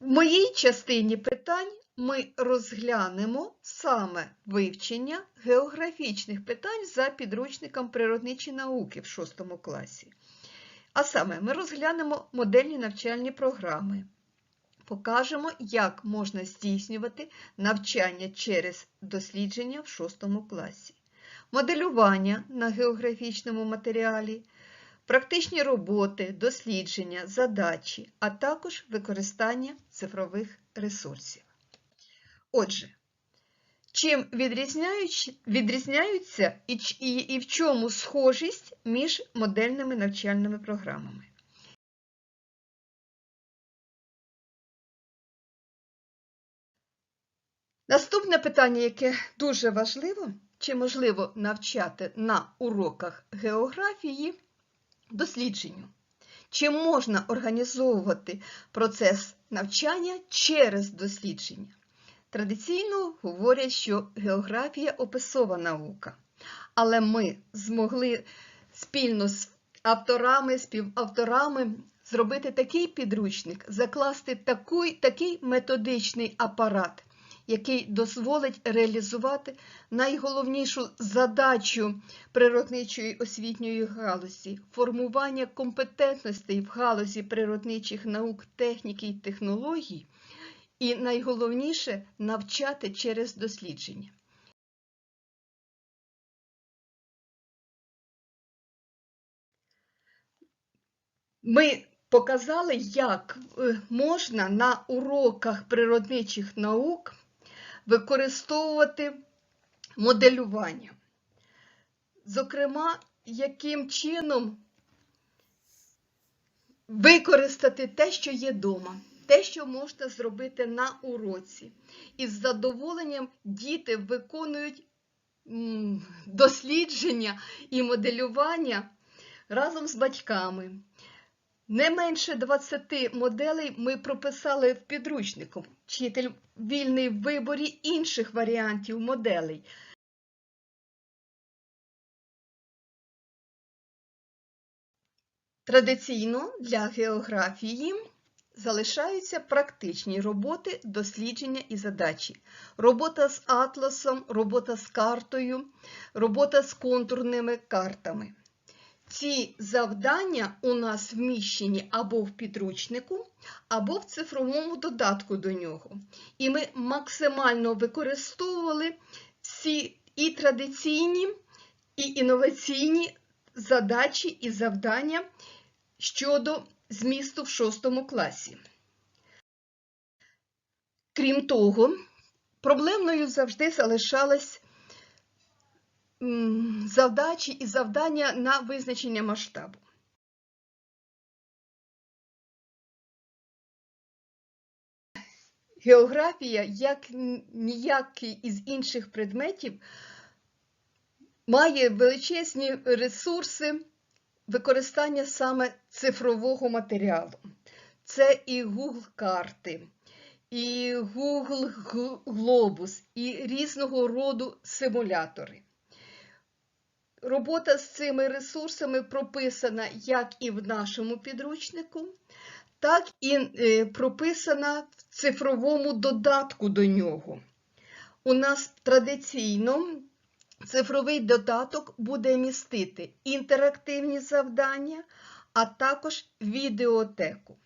В моїй частині питань ми розглянемо саме вивчення географічних питань за підручником природничі науки в 6 класі. А саме ми розглянемо модельні навчальні програми. Покажемо, як можна здійснювати навчання через дослідження в 6 класі, моделювання на географічному матеріалі, практичні роботи, дослідження, задачі, а також використання цифрових ресурсів. Отже, чим відрізняють- відрізняються і, і, і в чому схожість між модельними навчальними програмами? Наступне питання, яке дуже важливо, чи можливо навчати на уроках географії дослідженню? Чи можна організовувати процес навчання через дослідження? Традиційно говорять, що географія описова наука, але ми змогли спільно з авторами, співавторами зробити такий підручник, закласти такий, такий методичний апарат, який дозволить реалізувати найголовнішу задачу природничої освітньої галузі формування компетентностей в галузі природничих наук, техніки і технологій, і найголовніше навчати через дослідження. Ми показали, як е, можна на уроках природничих наук використовувати моделювання. Зокрема, яким чином використати те, що є вдома, те, що можна зробити на уроці. І з задоволенням діти виконують дослідження і моделювання разом з батьками. Не менше 20 моделей ми прописали в підручнику. Вчитель вільний в виборі інших варіантів моделей. Традиційно для географії залишаються практичні роботи, дослідження і задачі. Робота з атласом, робота з картою, робота з контурними картами. Ці завдання у нас вміщені або в підручнику, або в цифровому додатку до нього. І ми максимально використовували всі і традиційні, і інноваційні задачі і завдання щодо змісту в 6 класі. Крім того, проблемною завжди залишалась завдачі і завдання на визначення масштабу. Географія, як ніякий із інших предметів, має величезні ресурси використання саме цифрового матеріалу. Це і Google карти, і Google Гл- Глобус, і різного роду симулятори. Робота з цими ресурсами прописана як і в нашому підручнику, так і е, прописана в цифровому додатку до нього. У нас традиційно цифровий додаток буде містити інтерактивні завдання, а також відеотеку.